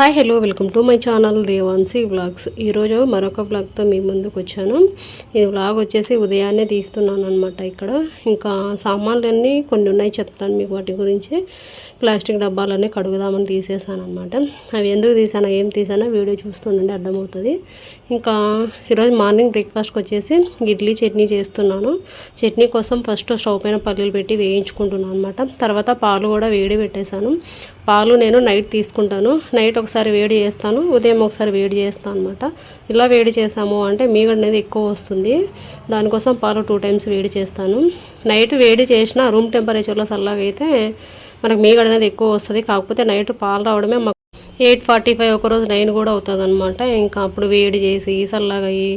Hi hello welcome to my channel Devansi vlogs. ఈరోజు మరొక వ్లాగ్తో మీ ముందుకు వచ్చాను. ఈ వ్లాగ్ వచ్చేసి ఉదయాన్నే తీస్తున్నాను అనమాట ఇక్కడ. ఇంకా సామాన్లన్నీ కొన్ని ఉన్నాయి చెప్తాను మీకు వాటి గురించి. ప్లాస్టిక్ డబ్బాలన్నీ కడుగుదామని తీసేసాను అనమాట అవి ఎందుకు తీసానో ఏం తీసానో వీడియో చూస్తుండండి అర్థమవుతుంది. ఇంకా ఈరోజు మార్నింగ్ బ్రేక్ఫాస్ట్కి వచ్చేసి ఇడ్లీ చట్నీ చేస్తున్నాను. చట్నీ కోసం ఫస్ట్ స్టవ్ పైన పల్లీలు పెట్టి వేయించుకుంటున్నాను అనమాట తర్వాత పాలు కూడా వేడి పెట్టేశాను. పాలు నేను నైట్ తీసుకుంటాను. నైట్ ఒకసారి వేడి చేస్తాను. ఉదయం ఒకసారి వేడి చేస్తాను అనమాట ఇలా వేడి చేసాము అంటే మీగడ అనేది ఎక్కువ వస్తుంది. దానికోసం పాలు టూ టైమ్స్ వేడి చేస్తాను. నైట్ వేడి చేసిన రూమ్ టెంపరేచర్లో చల్లగా అయితే మనకు మీగడ అనేది ఎక్కువ వస్తుంది. కాకపోతే నైట్ పాలు రావడమే మాకు ఎయిట్ ఫార్టీ ఫైవ్ ఒకరోజు నైన్ కూడా అవుతుంది అనమాట ఇంకా అప్పుడు వేడి చేసి చల్లగా అయ్యి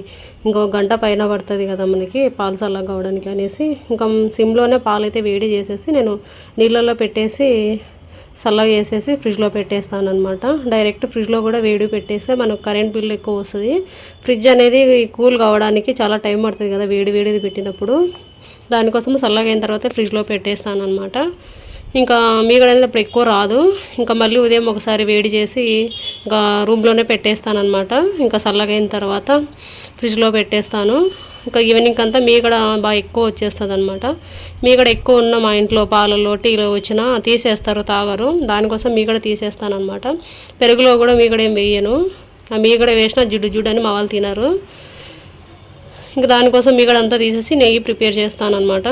ఇంకో గంట పైన పడుతుంది కదా మనకి పాలు చల్లగా అవడానికి అనేసి. ఇంకా సిమ్లోనే పాలు అయితే వేడి చేసేసి నేను నీళ్ళల్లో పెట్టేసి చల్లగా వేసేసి ఫ్రిడ్జ్లో పెట్టేస్తాను అనమాట డైరెక్ట్ ఫ్రిడ్జ్లో కూడా వేడి పెట్టేస్తే మనకు కరెంట్ బిల్ ఎక్కువ వస్తుంది. ఫ్రిడ్జ్ అనేది కూల్ కావడానికి చాలా టైం పడుతుంది కదా వేడి వేడిది పెట్టినప్పుడు. దానికోసం చల్లగా అయిన తర్వాత ఫ్రిడ్జ్లో పెట్టేస్తాను అనమాట ఇంకా మీగడ అనేది అప్పుడు ఎక్కువ రాదు. ఇంకా మళ్ళీ ఉదయం ఒకసారి వేడి చేసి ఇంకా రూమ్లోనే పెట్టేస్తాను అనమాట ఇంకా చల్లగా అయిన తర్వాత ఫ్రిడ్జ్లో పెట్టేస్తాను. ఇంకా ఈవినింగ్ అంతా మీగడ బాగా ఎక్కువ వచ్చేస్తుంది అనమాట మీగడ ఎక్కువ ఉన్న మా ఇంట్లో పాలలో టీలో వచ్చినా తీసేస్తారు తాగరు. దానికోసం మీగడ కూడా అనమాట పెరుగులో కూడా మీగడ ఏం వేయను. ఆ మీగడ వేసినా జిడ్డు జిడ్డు అని మా వాళ్ళు తినరు. ఇంకా దానికోసం మీగడ అంతా తీసేసి నెయ్యి ప్రిపేర్ చేస్తాను అనమాట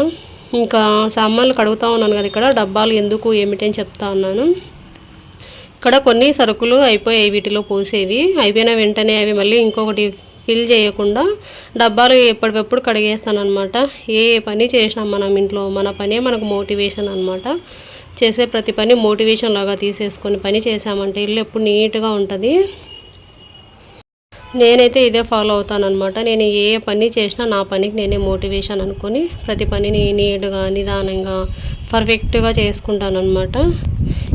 ఇంకా సామాన్లు కడుగుతూ ఉన్నాను కదా ఇక్కడ. డబ్బాలు ఎందుకు ఏమిటి అని చెప్తా ఉన్నాను. ఇక్కడ కొన్ని సరుకులు అయిపోయాయి వీటిలో పోసేవి. అయిపోయిన వెంటనే అవి మళ్ళీ ఇంకొకటి ఫిల్ చేయకుండా డబ్బాలు ఎప్పటికప్పుడు కడిగేస్తాను అనమాట ఏ పని చేసినా మనం ఇంట్లో మన పనే మనకు మోటివేషన్ అనమాట చేసే ప్రతి పని మోటివేషన్ లాగా తీసేసుకొని పని చేసామంటే ఇల్లు ఎప్పుడు నీట్గా ఉంటుంది. నేనైతే ఇదే ఫాలో అవుతాను అనమాట నేను ఏ పని చేసినా నా పనికి నేనే మోటివేషన్ అనుకొని ప్రతి పనిని నీట్గా నిదానంగా పర్ఫెక్ట్గా చేసుకుంటాను అనమాట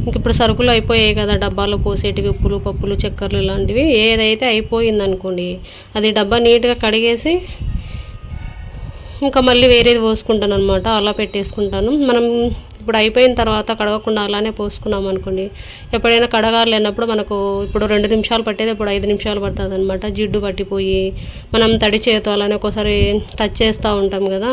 ఇంక ఇప్పుడు సరుకులు అయిపోయాయి కదా డబ్బాలో పోసేటివి ఉప్పులు పప్పులు చక్కెరలు ఇలాంటివి. ఏదైతే అయిపోయింది అనుకోండి అది డబ్బా నీట్గా కడిగేసి ఇంకా మళ్ళీ వేరేది పోసుకుంటాను అనమాట అలా పెట్టేసుకుంటాను. మనం ఇప్పుడు అయిపోయిన తర్వాత కడగకుండా అలానే పోసుకున్నాం అనుకోండి. ఎప్పుడైనా కడగాలి అన్నప్పుడు మనకు ఇప్పుడు రెండు నిమిషాలు పట్టేది ఇప్పుడు ఐదు నిమిషాలు పడుతుంది అనమాట జిడ్డు పట్టిపోయి మనం తడి చేతో అలానే ఒకసారి టచ్ చేస్తూ ఉంటాం కదా.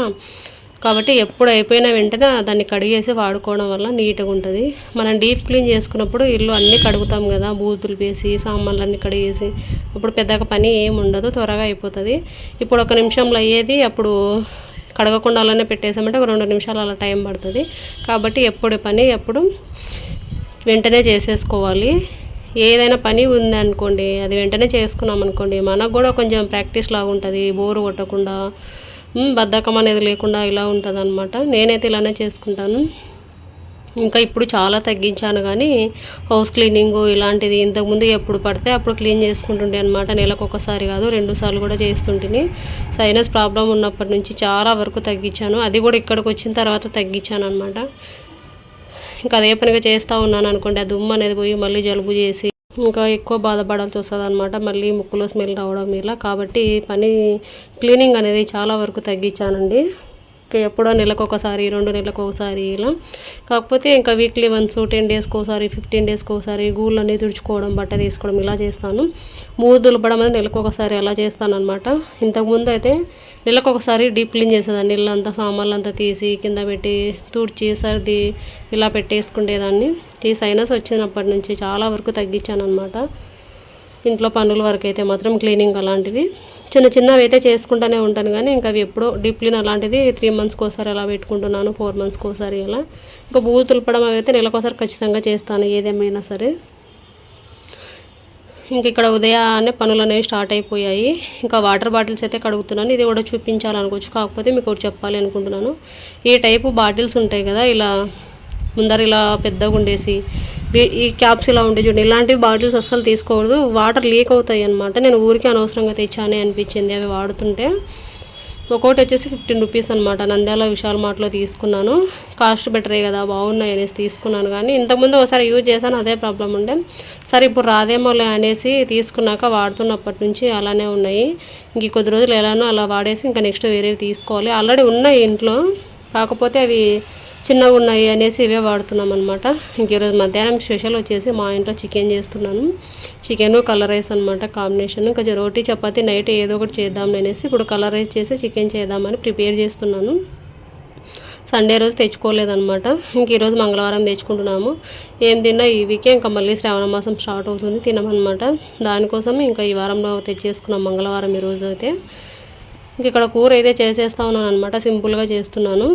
కాబట్టి ఎప్పుడు అయిపోయిన వెంటనే దాన్ని కడిగేసి వాడుకోవడం వల్ల నీట్గా ఉంటుంది. మనం డీప్ క్లీన్ చేసుకున్నప్పుడు ఇల్లు అన్నీ కడుగుతాం కదా. బూతులు వేసి సామాన్లు అన్నీ కడిగేసి అప్పుడు పెద్దగా పని ఏమి ఉండదు త్వరగా అయిపోతుంది. ఇప్పుడు ఒక నిమిషంలో అయ్యేది అప్పుడు కడగకుండా అలానే పెట్టేసామంటే ఒక రెండు నిమిషాలు అలా టైం పడుతుంది. కాబట్టి ఎప్పుడు పని ఎప్పుడు వెంటనే చేసేసుకోవాలి. ఏదైనా పని ఉంది అనుకోండి అది వెంటనే చేసుకున్నాం అనుకోండి మనకు కూడా కొంచెం ప్రాక్టీస్ లాగా ఉంటుంది బోరు కొట్టకుండా బద్ధకం అనేది లేకుండా ఇలా ఉంటుంది అనమాట నేనైతే ఇలానే చేసుకుంటాను. ఇంకా ఇప్పుడు చాలా తగ్గించాను కానీ హౌస్ క్లీనింగ్ ఇలాంటిది ఇంతకుముందు ఎప్పుడు పడితే అప్పుడు క్లీన్ చేసుకుంటుండే అనమాట నెలకు ఒకసారి కాదు రెండు సార్లు కూడా చేస్తుంటిని. సైనస్ ప్రాబ్లం ఉన్నప్పటి నుంచి చాలా వరకు తగ్గించాను. అది కూడా ఇక్కడికి వచ్చిన తర్వాత తగ్గించాను అనమాట ఇంకా అదే పనిగా చేస్తూ ఉన్నాను అనుకోండి ఆ దుమ్ము అనేది పోయి మళ్ళీ జలుబు చేసి ఇంకా ఎక్కువ బాధపడాల్సి వస్తుంది అనమాట మళ్ళీ ముక్కులో స్మెల్ రావడం ఇలా. కాబట్టి పని క్లీనింగ్ అనేది చాలా వరకు తగ్గించానండి. ఎప్పుడో నెలకు ఒకసారి రెండు నెలలకు ఒకసారి ఇలా. కాకపోతే ఇంకా వీక్లీ వన్స్ టెన్ డేస్కి ఒకసారి ఫిఫ్టీన్ డేస్కి ఒకసారి గూళ్ళు అనేది తుడుచుకోవడం బట్ట తీసుకోవడం ఇలా చేస్తాను. మూడు దులపడం అనేది నెలకు ఒకసారి అలా చేస్తాను అనమాట ఇంతకుముందు అయితే నెలకు ఒకసారి డీప్ క్లీన్ చేసేదాన్ని. ఇల్లంతా సామాన్లు అంతా తీసి కింద పెట్టి తుడిచి సర్ది ఇలా పెట్టేసుకునేదాన్ని ఈ సైనస్ వచ్చినప్పటి నుంచి చాలా వరకు తగ్గించాను అనమాట ఇంట్లో పనుల వరకు అయితే మాత్రం క్లీనింగ్ అలాంటివి. చిన్న చిన్నవి అయితే చేసుకుంటూనే ఉంటాను కానీ ఇంకా అవి ఎప్పుడో డిప్లిన్ అలాంటిది త్రీ మంత్స్కి ఒకసారి అలా పెట్టుకుంటున్నాను ఫోర్ మంత్స్కి ఒకసారి అలా ఇంకా బూ తులపడం అవి అయితే నెలకోసారి ఖచ్చితంగా చేస్తాను ఏదేమైనా సరే. ఇంక ఇక్కడ ఉదయాన్నే పనులు అనేవి స్టార్ట్ అయిపోయాయి. ఇంకా వాటర్ బాటిల్స్ అయితే కడుగుతున్నాను. ఇది కూడా చూపించాలనుకోవచ్చు. కాకపోతే మీకు ఒకటి చెప్పాలి అనుకుంటున్నాను. ఈ టైపు బాటిల్స్ ఉంటాయి కదా ఇలా ముందర ఇలా పెద్దగా ఉండేసి ఈ క్యాప్స్ ఇలా ఉండే చూడండి. ఇలాంటి బాటిల్స్ అస్సలు తీసుకోకూడదు. వాటర్ లీక్ అవుతాయి అనమాట నేను ఊరికే అనవసరంగా తెచ్చానే అనిపించింది అవి వాడుతుంటే. ఒక్కోటి వచ్చేసి ఫిఫ్టీన్ రూపీస్ అనమాట నంద్యాల విశాల్ మార్ట్లో తీసుకున్నాను. కాస్ట్ బెటరే కదా బాగున్నాయి అనేసి తీసుకున్నాను. కానీ ఇంతకుముందు ఒకసారి యూజ్ చేశాను అదే ప్రాబ్లం ఉండే. సరే ఇప్పుడు రాదేమోలే అనేసి తీసుకున్నాక వాడుతున్నప్పటి నుంచి అలానే ఉన్నాయి. ఇంక కొద్ది రోజులు ఎలానో అలా వాడేసి ఇంకా నెక్స్ట్ వేరేవి తీసుకోవాలి. ఆల్రెడీ ఉన్నాయి ఇంట్లో. కాకపోతే అవి చిన్నగా ఉన్నాయి అనేసి ఇవే వాడుతున్నాం అనమాట ఇంక ఈరోజు మధ్యాహ్నం స్పెషల్ వచ్చేసి మా ఇంట్లో చికెన్ చేస్తున్నాను. చికెన్ కలర్ రైస్ అనమాట కాంబినేషన్. ఇంకా రోటీ చపాతి నైట్ ఏదో ఒకటి చేద్దాం అనేసి ఇప్పుడు కలర్ రైస్ చేసి చికెన్ చేద్దామని ప్రిపేర్ చేస్తున్నాను. సండే రోజు తెచ్చుకోలేదనమాట ఇంక ఈరోజు మంగళవారం తెచ్చుకుంటున్నాము. ఏం తిన్నా ఈ వీకే ఇంకా మళ్ళీ శ్రావణ మాసం స్టార్ట్ అవుతుంది తినమనమాట దానికోసం ఇంకా ఈ వారంలో తెచ్చేసుకున్నాం మంగళవారం ఈరోజు అయితే. ఇక్కడ కూర అయితే చేసేస్తా ఉన్నాను అనమాట సింపుల్గా చేస్తున్నాను.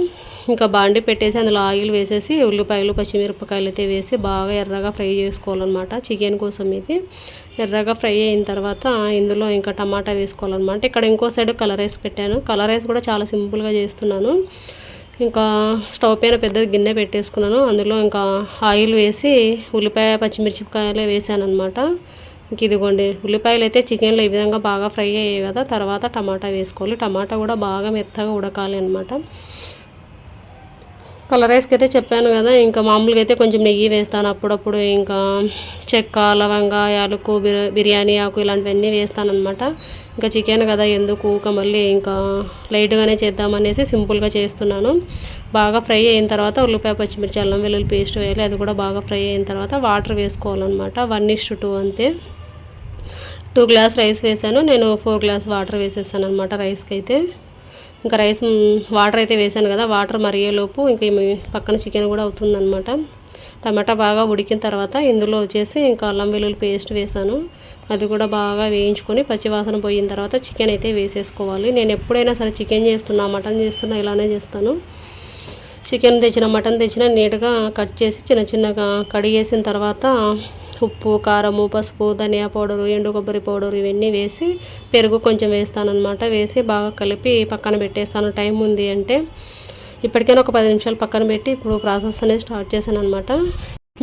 ఇంకా బాండి పెట్టేసి అందులో ఆయిల్ వేసేసి ఉల్లిపాయలు పచ్చిమిరపకాయలు అయితే వేసి బాగా ఎర్రగా ఫ్రై చేసుకోవాలన్నమాట చికెన్ కోసం ఇది. ఎర్రగా ఫ్రై అయిన తర్వాత ఇందులో ఇంకా టమాటా వేసుకోవాలన్నమాట. ఇక్కడ ఇంకో సైడ్ కలర్ రైస్ పెట్టాను. కలర్ రైస్ కూడా చాలా సింపుల్గా చేస్తున్నాను. ఇంకా స్టవ్ పైన పెద్ద గిన్నె పెట్టేసుకున్నాను. అందులో ఇంకా ఆయిల్ వేసి ఉల్లిపాయ పచ్చిమిర్చికాయలే వేసాను అనమాట ఇంక ఇదిగోండి ఉల్లిపాయలు అయితే చికెన్లో ఈ విధంగా బాగా ఫ్రై అయ్యాయి కదా తర్వాత టమాటా వేసుకోవాలి. టమాటా కూడా బాగా మెత్తగా ఉడకాలి అనమాట కలర్ రైస్కి అయితే చెప్పాను కదా ఇంకా మామూలుగా అయితే కొంచెం నెయ్యి వేస్తాను. అప్పుడప్పుడు ఇంకా చెక్క లవంగ యాలకు బిర్యానీ ఆకు ఇలాంటివన్నీ వేస్తాను అనమాట ఇంకా చికెన్ కదా ఎందుకు ఊక మళ్ళీ ఇంకా లైట్గానే చేద్దామనేసి సింపుల్గా చేస్తున్నాను. బాగా ఫ్రై అయిన తర్వాత ఉల్లిపాయ పచ్చిమిర్చి అల్లం వెల్లుల్లి పేస్ట్ వేయాలి. అది కూడా బాగా ఫ్రై అయిన తర్వాత వాటర్ వేసుకోవాలన్నమాట. వన్ ఇస్ టూ అంతే. టూ గ్లాస్ రైస్ వేసాను. నేను ఫోర్ గ్లాస్ వాటర్ వేసేసాను అనమాట రైస్కి అయితే ఇంకా రైస్ వాటర్ అయితే వేసాను కదా వాటర్ మరిగేలోపు ఇంకా పక్కన చికెన్ కూడా అవుతుందన్నమాట. టమాటా బాగా ఉడికిన తర్వాత ఇందులో వచ్చేసి ఇంకా అల్లం వెల్లుల్లి పేస్ట్ వేసాను. అది కూడా బాగా వేయించుకొని పచ్చివాసన పోయిన తర్వాత చికెన్ అయితే వేసేసుకోవాలి. నేను ఎప్పుడైనా సరే చికెన్ చేస్తున్నా మటన్ చేస్తున్నా ఇలానే చేస్తాను. చికెన్ తెచ్చిన మటన్ తెచ్చిన నీట్గా కట్ చేసి చిన్న చిన్నగా కడిగేసిన తర్వాత ఉప్పు కారము పసుపు ధనియా పౌడరు ఎండు కొబ్బరి పౌడర్ ఇవన్నీ వేసి పెరుగు కొంచెం వేస్తానమాట వేసి బాగా కలిపి పక్కన పెట్టేస్తాను. టైం ఉంది అంటే ఇప్పటికైనా ఒక పది నిమిషాలు పక్కన పెట్టి ఇప్పుడు ప్రాసెస్ అనేది స్టార్ట్ చేశాను అనమాట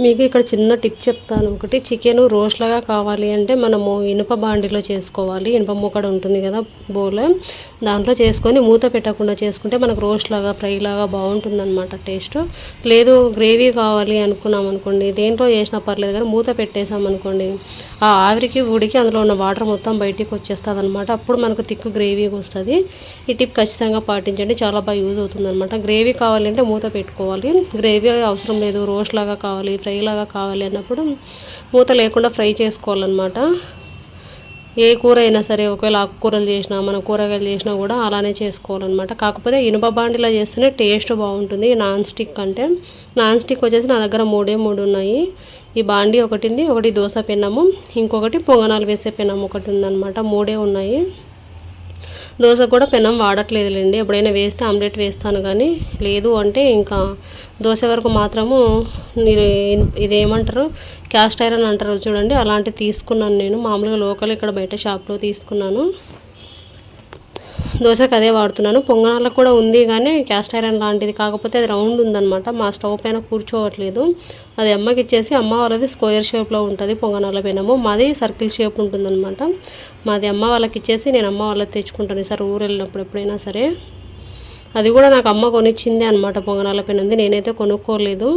మీకు ఇక్కడ చిన్న టిప్ చెప్తాను. ఒకటి చికెన్ రోస్ట్లాగా కావాలి అంటే మనము ఇనుప బాండిలో చేసుకోవాలి. ఇనుప మూకడ ఉంటుంది కదా బోల్ దాంట్లో చేసుకొని మూత పెట్టకుండా చేసుకుంటే మనకు రోస్ట్ లాగా ఫ్రై లాగా బాగుంటుందన్నమాట టేస్ట్. లేదు గ్రేవీ కావాలి అనుకున్నాం అనుకోండి దేంట్లో చేసినా పర్లేదు కానీ మూత పెట్టేసాం అనుకోండి ఆ ఆవిరికి ఉడికి అందులో ఉన్న వాటర్ మొత్తం బయటికి వచ్చేస్తుంది అనమాట అప్పుడు మనకు తిక్కు గ్రేవీ వస్తుంది. ఈ టిప్ ఖచ్చితంగా పాటించండి. చాలా బాగా యూజ్ అవుతుంది అనమాట గ్రేవీ కావాలంటే మూత పెట్టుకోవాలి. గ్రేవీ అవసరం లేదు. రోస్ట్ లాగా కావాలి ఫ్రై లాగా కావాలి అన్నప్పుడు మూత లేకుండా ఫ్రై చేసుకోవాలన్నమాట. ఏ కూర అయినా సరే ఒకవేళ ఆకుకూరలు చేసినా మనం కూరగాయలు చేసినా కూడా అలానే చేసుకోవాలన్నమాట. కాకపోతే ఇనుప బాండిలో చేస్తేనే టేస్ట్ బాగుంటుంది. నాన్ స్టిక్ అంటే నాన్ స్టిక్ వచ్చేసి నా దగ్గర మూడే మూడు ఉన్నాయి. ఈ బాండి ఒకటి ఉంది ఒకటి దోశ పెన్నము ఇంకొకటి పొంగనాలు వేసే పెన్నము ఒకటి ఉందన్నమాట. మూడే ఉన్నాయి. దోశ కూడా పెనం వాడట్లేదులేండి. ఎప్పుడైనా వేస్తే ఆమ్లెట్ వేస్తాను కానీ లేదు అంటే ఇంకా దోశ వరకు మాత్రము ఇదేమంటారు? క్యాస్ట్ ఐరన్ అంటారు చూడండి. అలాంటివి తీసుకున్నాను నేను. మామూలుగా లోకల్ ఇక్కడ బయట షాప్లో తీసుకున్నాను. దోశకు అదే వాడుతున్నాను. పొంగనాలకు కూడా ఉంది కానీ క్యాస్ట్ ఐరన్ లాంటిది. కాకపోతే అది రౌండ్ ఉందనమాట మా స్టవ్ పైన కూర్చోవట్లేదు. అది అమ్మకి ఇచ్చేసి అమ్మ వాళ్ళది స్క్వేర్ షేప్లో ఉంటుంది పొంగనాల పెనము. మాది సర్కిల్ షేప్ ఉంటుందన్నమాట. మాది అమ్మ వాళ్ళకి ఇచ్చేసి నేను అమ్మ వాళ్ళకి తెచ్చుకుంటాను. సార్ ఊరు వెళ్ళినప్పుడు ఎప్పుడైనా సరే. అది కూడా నాకు అమ్మ కొనిచ్చిందే అనమాట పొంగనాల పెనంది నేనైతే కొనుక్కోలేదు.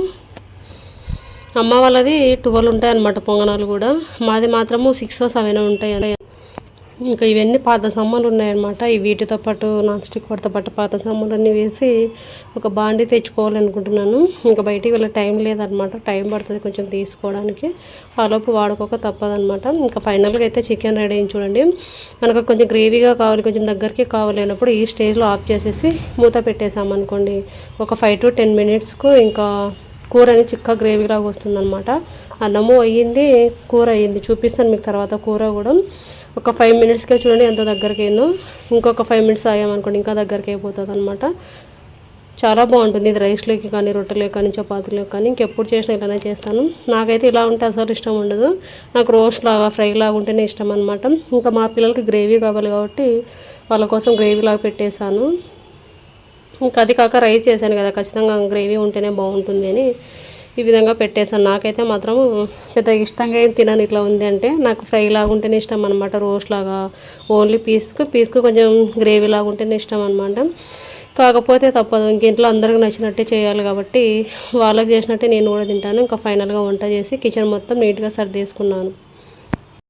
అమ్మ వాళ్ళది ట్వెల్వ్ ఉంటాయి అనమాట పొంగనాలు కూడా. మాది మాత్రము సిక్స్ సెవెన్ ఉంటాయి. ఇంకా ఇవన్నీ పాత సామాన్లు ఉన్నాయన్నమాట. ఈ వీటితో పాటు నాన్ స్టిక్ వాటితో పాటు పాత సామాన్లన్నీ వేసి ఒక బాండి తెచ్చుకోవాలనుకుంటున్నాను. ఇంకా బయటికి వెళ్ళే టైం లేదనమాట టైం పడుతుంది కొంచెం తీసుకోవడానికి. ఆలోపు వాడుకోక తప్పదనమాట ఇంకా ఫైనల్గా అయితే చికెన్ రెడీ అయింది చూడండి. మనకు కొంచెం గ్రేవీగా కావాలి కొంచెం దగ్గరికి కావాలి అన్నప్పుడు ఈ స్టేజ్లో ఆఫ్ చేసేసి మూత పెట్టేసామనుకోండి ఒక ఫైవ్ టు టెన్ మినిట్స్కు ఇంకా కూర అనేది చిక్క గ్రేవీలాగా వస్తుందన్నమాట. అన్నము అయ్యింది కూర అయ్యింది. చూపిస్తాను మీకు తర్వాత కూర కూడా. ఒక ఫైవ్ మినిట్స్కే చూడండి ఎంత దగ్గరికి అయిందో ఇంకొక ఫైవ్ మినిట్స్ ఆగామనుకోండి ఇంకా దగ్గరికి అయిపోతుంది అనమాట చాలా బాగుంటుంది ఇది రైస్లోకి కానీ రొట్టెలోకి కానీ చపాతీలోకి కానీ. ఇంకెప్పుడు చేసినా ఇలానే చేస్తాను. నాకైతే ఇలా ఉంటే అసలు ఇష్టం ఉండదు. నాకు రోస్ట్ లాగా ఫ్రై లాగా ఉంటేనే ఇష్టం అనమాట ఇంకా మా పిల్లలకి గ్రేవీ కావాలి కాబట్టి వాళ్ళ కోసం గ్రేవీ లాగా పెట్టేశాను. ఇంకా అది కాక రైస్ చేశాను కదా ఖచ్చితంగా గ్రేవీ ఉంటేనే బాగుంటుంది అని. ఈ విధంగా పెట్టేసాను నాకైతే మాత్రం పెద్ద ఇష్టంగా ఏం తినను ఇట్లా ఉంది అంటే నాకు ఫ్రై లాగా ఉంటేనే ఇష్టం అనమాట రోస్ట్ లాగా ఓన్లీ పీస్కు పీస్కు కొంచెం గ్రేవీ లాగా ఉంటేనే ఇష్టం అనమాట కాకపోతే తప్పదు ఇంక ఇంట్లో అందరికి నచ్చినట్టే చేయాలి కాబట్టి వాళ్ళకి చేసినట్టే నేను కూడా తింటాను. ఇంకా ఫైనల్గా వంట చేసి కిచెన్ మొత్తం నీట్గా సర్దేసుకున్నాను.